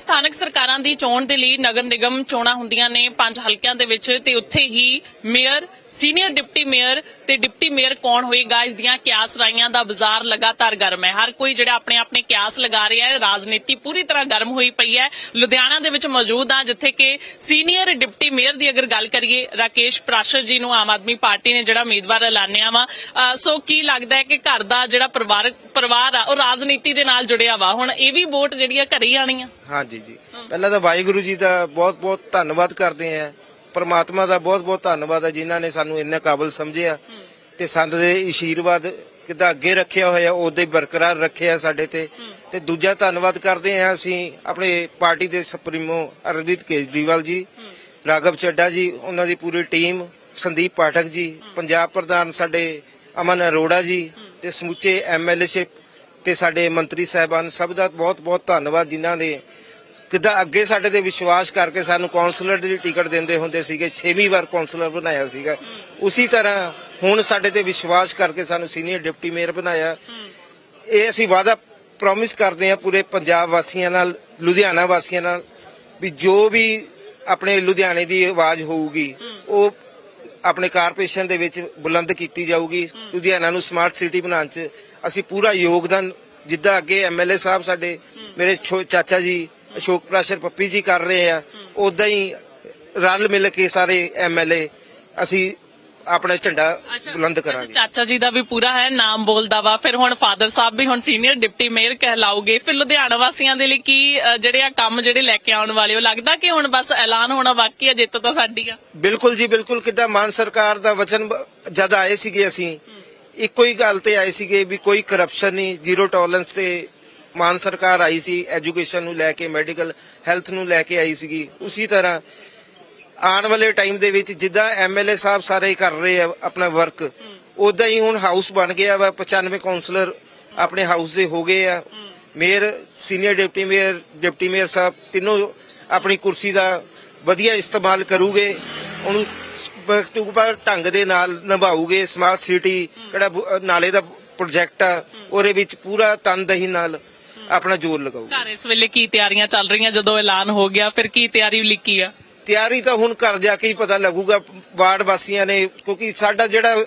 ਸਥਾਨਕ ਸਰਕਾਰਾਂ ਦੀ ਚੋਣ ਦੇ ਲਈ ਨਗਰ ਨਿਗਮ ਚੋਣਾਂ ਹੁੰਦੀਆਂ ਨੇ। ਪੰਜ ਹਲਕਿਆਂ ਦੇ ਵਿੱਚ ਤੇ ਉੱਥੇ ਹੀ ਮੇਅਰ ਸੀਨੀਅਰ ਡਿਪਟੀ ਮੇਅਰ ਤੇ ਡਿਪਟੀ ਮੇਅਰ ਕੌਣ ਹੋਏਗਾ ਇਸ ਦੀਆਂ ਕਿਆਸ ਰਾਈਆਂ ਦਾ ਬਾਜ਼ਾਰ ਲਗਾਤਾਰ ਗਰਮ ਹੈ। ਹਰ ਕੋਈ ਜਿਹੜਾ ਆਪਣੇ ਆਪਣੇ ਕਿਆਸ ਲਗਾ ਰਿਹਾ ਹੈ, ਰਾਜਨੀਤੀ ਪੂਰੀ ਤਰ੍ਹਾਂ ਗਰਮ ਹੋਈ ਪਈ ਹੈ। ਲੁਧਿਆਣਾ ਦੇ ਵਿੱਚ ਮੌਜੂਦ ਆ ਜਿੱਥੇ ਕਿ ਸੀਨੀਅਰ ਡਿਪਟੀ ਮੇਅਰ ਦੀ ਅਗਰ ਗੱਲ ਕਰੀਏ, ਰਾਕੇਸ਼ ਪ੍ਰਾਸ਼ਰ ਜੀ ਨੂੰ ਆਮ ਆਦਮੀ ਪਾਰਟੀ ਨੇ ਜਿਹੜਾ ਉਮੀਦਵਾਰ ਐਲਾਨਿਆ ਵਾ। ਸੋ ਕੀ ਲੱਗਦਾ ਹੈ ਕਿ ਘਰ ਦਾ ਜਿਹੜਾ ਪਰਿਵਾਰ ਪਰਿਵਾਰ ਆ, ਉਹ ਰਾਜਨੀਤੀ ਦੇ ਨਾਲ ਜੁੜਿਆ ਵਾ? ਹੁਣ ਇਹ ਵੀ ਵੋਟ ਜਿਹੜੀ ਆ ਘਰੇ ਹੀ ਆਣੀ ਆ। ਹਾਂਜੀ ਜੀ। ਪਹਿਲਾਂ ਤਾਂ ਵਾਹਿਗੁਰੂ ਜੀ ਦਾ ਬਹੁਤ ਬਹੁਤ ਧੰਨਵਾਦ ਕਰਦੇ ਆ ਪਰਮਾਤਮਾ ਦਾ ਬਹੁਤ ਬਹੁਤ ਧੰਨਵਾਦ ਹੈ ਜਿਨ੍ਹਾਂ ਨੇ ਸਾਨੂੰ ਇੰਨਾ ਕਾਬਲ ਸਮਝਿਆ ਤੇ ਸੰਤ ਦੇ ਅਸ਼ੀਰਵਾਦ ਕਿਦਾਂ ਅੱਗੇ ਰੱਖਿਆ ਹੋਇਆ, ਉਹਦੇ ਬਰਕਰਾਰ ਰੱਖਿਆ ਸਾਡੇ ਤੇ। ਤੇ ਦੂਜਾ ਧੰਨਵਾਦ ਕਰਦੇ ਆ ਅਸੀਂ ਆਪਣੇ ਪਾਰਟੀ ਦੇ ਸੁਪਰੀਮੋ ਅਰਵਿੰਦ ਕੇਜਰੀਵਾਲ ਜੀ, ਰਾਘਵ ਚੱਡਾ ਜੀ, ਉਹਨਾਂ ਦੀ ਪੂਰੀ ਟੀਮ, ਸੰਦੀਪ ਪਾਠਕ ਜੀ, ਪੰਜਾਬ ਪ੍ਰਧਾਨ ਸਾਡੇ ਅਮਨ ਅਰੋੜਾ ਜੀ ਤੇ ਸਮੁੱਚੇ ਐਮਐਲਏ ਤੇ ਸਾਡੇ ਮੰਤਰੀ ਸਾਹਿਬਾਨ ਸਭ ਦਾ ਬਹੁਤ ਬਹੁਤ ਧੰਨਵਾਦ ਜਿਨ੍ਹਾਂ ਨੇ ਕਿਦਾਂ ਅੱਗੇ ਸਾਡੇ ਤੇ ਵਿਸ਼ਵਾਸ ਕਰਕੇ ਸਾਨੂੰ ਕਾਉਂਸਲਰ ਦੀ ਟਿਕਟ ਦਿੰਦੇ ਹੁੰਦੇ ਸੀਗੇ 6ਵੀਂ ਵਾਰ ਕਾਉਂਸਲਰ ਬਣਾਇਆ ਸੀਗਾ। ਉਸੇ ਤਰ੍ਹਾਂ ਹੁਣ ਸਾਡੇ ਤੇ ਵਿਸ਼ਵਾਸ ਕਰਕੇ ਸਾਨੂੰ ਸੀਨੀਅਰ ਡਿਪਟੀ ਮੇਅਰ ਬਣਾਇਆ। ਇਹ ਅਸੀਂ ਵਾਅਦਾ ਪ੍ਰੋਮਿਸ ਕਰਦੇ ਹਾਂ ਪੂਰੇ ਪੰਜਾਬ ਵਾਸੀਆਂ ਨਾਲ, ਲੁਧਿਆਣਾ ਵਾਸੀਆਂ ਨਾਲ, ਵੀ ਜੋ ਵੀ ਆਪਣੇ ਲੁਧਿਆਣੇ ਦੀ ਆਵਾਜ਼ ਹੋਊਗੀ, ਉਹ ਆਪਣੇ ਕਾਰਪੋਰੇਸ਼ਨ ਦੇ ਵਿੱਚ ਬੁਲੰਦ ਕੀਤੀ ਜਾਊਗੀ। ਲੁਧਿਆਣਾ ਨੂੰ ਸਮਾਰਟ ਸਿਟੀ ਬਣਾਉਣ 'ਚ ਅਸੀਂ ਪੂਰਾ ਯੋਗਦਾਨ, ਜਿੱਦਾਂ ਅੱਗੇ ਐਮਐਲਏ ਸਾਹਿਬ ਸਾਡੇ, ਮੇਰੇ ਛੋ- ਚਾਚਾ ਜੀ ਅਸ਼ੋਕ ਪ੍ਰਾਸ਼ਰ ਪੱਪੀ ਜੀ ਕਰ ਰਹੇ ਆ। ਉਦਾਂ ਹੀ ਰਲ ਮਿਲ ਕੇ ਸਾਰੇ ਐਮਐਲਏ ਅਸੀਂ ਆਪਣਾ ਝੰਡਾ ਬੁਲੰਦ ਕਰਾਂਗੇ। ਚਾਚਾ ਜੀ ਦਾ ਵੀ ਪੂਰਾ ਹੈ ਨਾਮ ਬੋਲਦਾ ਵਾ। ਫਿਰ ਹੁਣ ਫਾਦਰ ਸਾਹਿਬ ਵੀ ਹੁਣ ਸੀਨੀਅਰ ਡਿਪਟੀ ਮੇਅਰ ਕਹਿਲਾਉਗੇ ਫਿਰ ਲੁਧਿਆਣਾ ਵਾਸੀਆਂ ਦੇ ਲਈ ਕੀ ਜਿਹੜੇ ਆ ਕੰਮ ਜਿਹੜੇ ਲੈ ਕੇ ਆਉਣ ਵਾਲੇ ਉਹ ਲੱਗਦਾ ਕਿ ਹੁਣ ਬਸ ਐਲਾਨ ਹੋਣਾ ਬਾਕੀ ਆ ਜਿੱਤ ਤਾਂ ਸਾਡੀ ਆ। ਬਿਲਕੁਲ ਜੀ ਬਿਲਕੁਲ। ਕਿੱਦਾਂ ਮਾਨ ਸਰਕਾਰ ਦਾ ਵਚਨ ਜਦ ਆਏ ਸੀਗੇ ਅਸੀਂ ਇੱਕੋ ਹੀ ਗੱਲ ਤੇ ਆਏ ਸੀਗੇ ਵੀ ਕੋਈ ਕਰਪਸ਼ਨ ਨਹੀਂ ਜ਼ੀਰੋ ਟੋਲਰੈਂਸ ਤੇ ਮਾਨ ਸਰਕਾਰ ਆਈ ਸੀ ਐਜੂਕੇਸ਼ਨ ਨੂੰ ਲੈ ਕੇ ਮੈਡੀਕਲ ਹੈਲਥ ਨੂੰ ਲੈ ਕੇ ਆਈ ਸੀਗੀ। ਉਸੇ ਤਰ੍ਹਾਂ ਆਉਣ ਵਾਲੇ ਟਾਈਮ ਦੇ ਵਿੱਚ ਜਿੱਦਾਂ ਐਮਐਲਏ ਸਾਹਿਬ ਸਾਰੇ ਕਰ ਰਹੇ ਆ ਆਪਣਾ ਵਰਕ ਉਦਾਂ ਹੀ ਹੁਣ ਹਾਊਸ ਬਣ ਗਿਆ ਵਾ 95 ਕਾਉਂਸਲਰ ਆਪਣੇ ਹਾਊਸ ਦੇ ਹੋ ਗਏ ਆ। Mayor senior deputy mayor deputy mayor ਸਾਹਿਬ ਤਿੰਨੋਂ ਆਪਣੀ ਕੁਰਸੀ ਦਾ ਵਧੀਆ ਇਸਤੇਮਾਲ ਕਰੂਗੇ, ਉਹਨੂੰ ਬਖਤੂਬਰ ਢੰਗ ਦੇ ਨਾਲ ਨਿਭਾਉਗੇ ਸਮਾਰਟ ਸਿਟੀ ਕਿਹੜਾ ਨਾਲੇ ਦਾ ਪ੍ਰੋਜੈਕਟ ਆ, ਉਹਦੇ ਵਿੱਚ ਪੂਰਾ ਤਨਦਹੀ ਨਾਲ ਆਪਣਾ ਜੋਰ ਲਗਾਉਗੇ ਘਰ ਇਸ ਵੇਲੇ ਕੀ ਤਿਆਰੀਆਂ ਚੱਲ ਰਹੀਆਂ? ਜਦੋਂ ਐਲਾਨ ਹੋ ਗਿਆ ਫਿਰ ਕੀ ਤਿਆਰੀ ਲਿਖੀ ਆ? ਤਿਆਰੀ ਤਾਂ ਹੁਣ ਘਰ ਜਾ ਕੇ ਹੀ ਪਤਾ ਲੱਗੂਗਾ। ਵਾਰਡ ਵਾਸੀਆਂ ਨੇ ਕਿਉਂਕਿ ਸਾਡਾ ਜਿਹੜਾ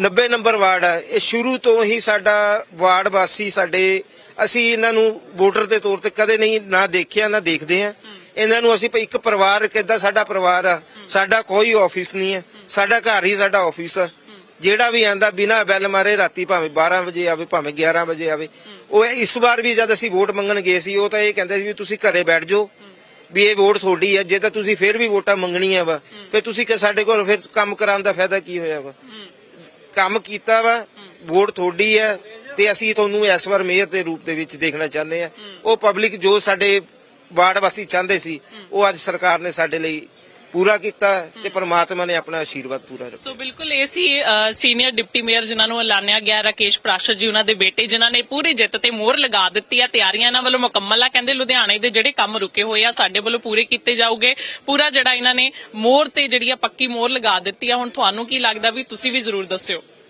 90 ਨੰਬਰ ਵਾਰਡ ਆ ਇਹ ਸ਼ੁਰੂ ਤੋਂ ਹੀ ਸਾਡਾ ਵਾਰਡ ਵਾਸੀ ਸਾਡੇ ਅਸੀਂ ਇਹਨਾਂ ਨੂੰ ਵੋਟਰ ਦੇ ਤੌਰ ਤੇ ਕਦੇ ਨਹੀਂ ਨਾ ਦੇਖਿਆ ਨਾ ਦੇਖਦੇ ਆ ਇਹਨਾਂ ਨੂੰ ਅਸੀਂ ਇੱਕ ਪਰਿਵਾਰ ਕਿੱਦਾਂ ਸਾਡਾ ਪਰਿਵਾਰ ਆ। ਸਾਡਾ ਕੋਈ ਆਫਿਸ ਨਹੀਂ ਹੈ। ਸਾਡਾ ਘਰ ਹੀ ਸਾਡਾ ਆਫਿਸ ਆ। ਜਿਹੜਾ ਵੀ ਆਂਦਾ ਬਿਨਾ ਬੈਲ ਮਾਰੇ ਰਾਤੀ ਭਾਵੇਂ 12 ਵਜੇ ਆਵੇ, ਭਾਵੇਂ 11 ਵਜੇ ਆਵੇ, ਉਹ ਇਸ ਵਾਰ ਵੀ ਜਦ ਅਸੀਂ ਵੋਟ ਮੰਗਣ ਗਏ ਸੀ, ਉਹ ਤਾਂ ਇਹ ਕਹਿੰਦੇ ਸੀ ਵੀ ਤੁਸੀਂ ਘਰੇ ਬੈਠ ਜਾਓ, ਵੀ ਇਹ ਵੋਟ ਤੁਹਾਡੀ ਹੈ ਜੇ ਤਾਂ ਤੁਸੀਂ ਫਿਰ ਵੀ ਵੋਟਾਂ ਮੰਗਣੀਆਂ ਵਾ, ਫਿਰ ਤੁਸੀਂ ਕਿ, ਸਾਡੇ ਕੋਲ ਫਿਰ ਕੰਮ ਕਰਾਉਣ ਦਾ ਫਾਇਦਾ ਕੀ ਹੋਇਆ ਵਾ? ਕੰਮ ਕੀਤਾ ਵਾ, ਵੋਟ ਤੁਹਾਡੀ ਹੈ ਤੇ ਅਸੀਂ ਤੁਹਾਨੂੰ ਇਸ ਵਾਰ ਮੇਅਰ ਦੇ ਰੂਪ ਦੇ ਵਿੱਚ ਦੇਖਣਾ ਚਾਹੁੰਦੇ ਆ। ਉਹ ਪਬਲਿਕ ਜੋ ਸਾਡੇ ਵਾਰਡ ਵਾਸੀ ਚਾਹੁੰਦੇ ਸੀ, ਉਹ ਅੱਜ ਸਰਕਾਰ ਨੇ ਸਾਡੇ ਲਈ ਪੂਰਾ ਕੀਤਾ ਤੇ ਪ੍ਰਮਾਤਮਾ ਨੇ ਆਪਣਾ ਆਸ਼ੀਰਵਾਦ ਪੂਰਾ ਰੱਖਿਆ। ਸੋ ਬਿਲਕੁਲ ਇਹ ਸੀ ਸੀਨੀਅਰ ਡਿਪਟੀ ਮੇਅਰ ਜਿਨ੍ਹਾਂ ਨੂੰ ਐਲਾਨਿਆ ਗਿਆ, ਰਾਕੇਸ਼ ਪ੍ਰਾਸ਼ਰ ਜੀ ਉਹਨਾਂ ਦੇ ਬੇਟੇ, ਜਿਨ੍ਹਾਂ ਨੇ ਪੂਰੀ ਜਿੱਤ ਤੇ ਮੋਹਰ ਲਗਾ ਦਿੱਤੀ ਆ ਤਿਆਰੀਆਂ ਇਹਨਾਂ ਵੱਲੋਂ ਮੁਕੰਮਲ ਆ। ਕਹਿੰਦੇ ਲੁਧਿਆਣੇ ਦੇ ਜਿਹੜੇ ਕੰਮ ਰੁਕੇ ਹੋਏ ਆ, ਸਾਡੇ ਵੱਲੋਂ ਪੂਰੇ ਕੀਤੇ ਜਾਊਗੇ। ਪੂਰਾ ਜਿਹੜਾ ਇਹਨਾਂ ਨੇ ਮੋਹਰ ਤੇ ਜਿਹੜੀ ਆ ਪੱਕੀ ਮੋਹਰ ਲਗਾ ਦਿੱਤੀ ਆ। ਹੁਣ ਤੁਹਾਨੂੰ ਕੀ ਲੱਗਦਾ ਵੀ ਤੁਸੀਂ ਵੀ ਜ਼ਰੂਰ ਦੱਸਿਓ।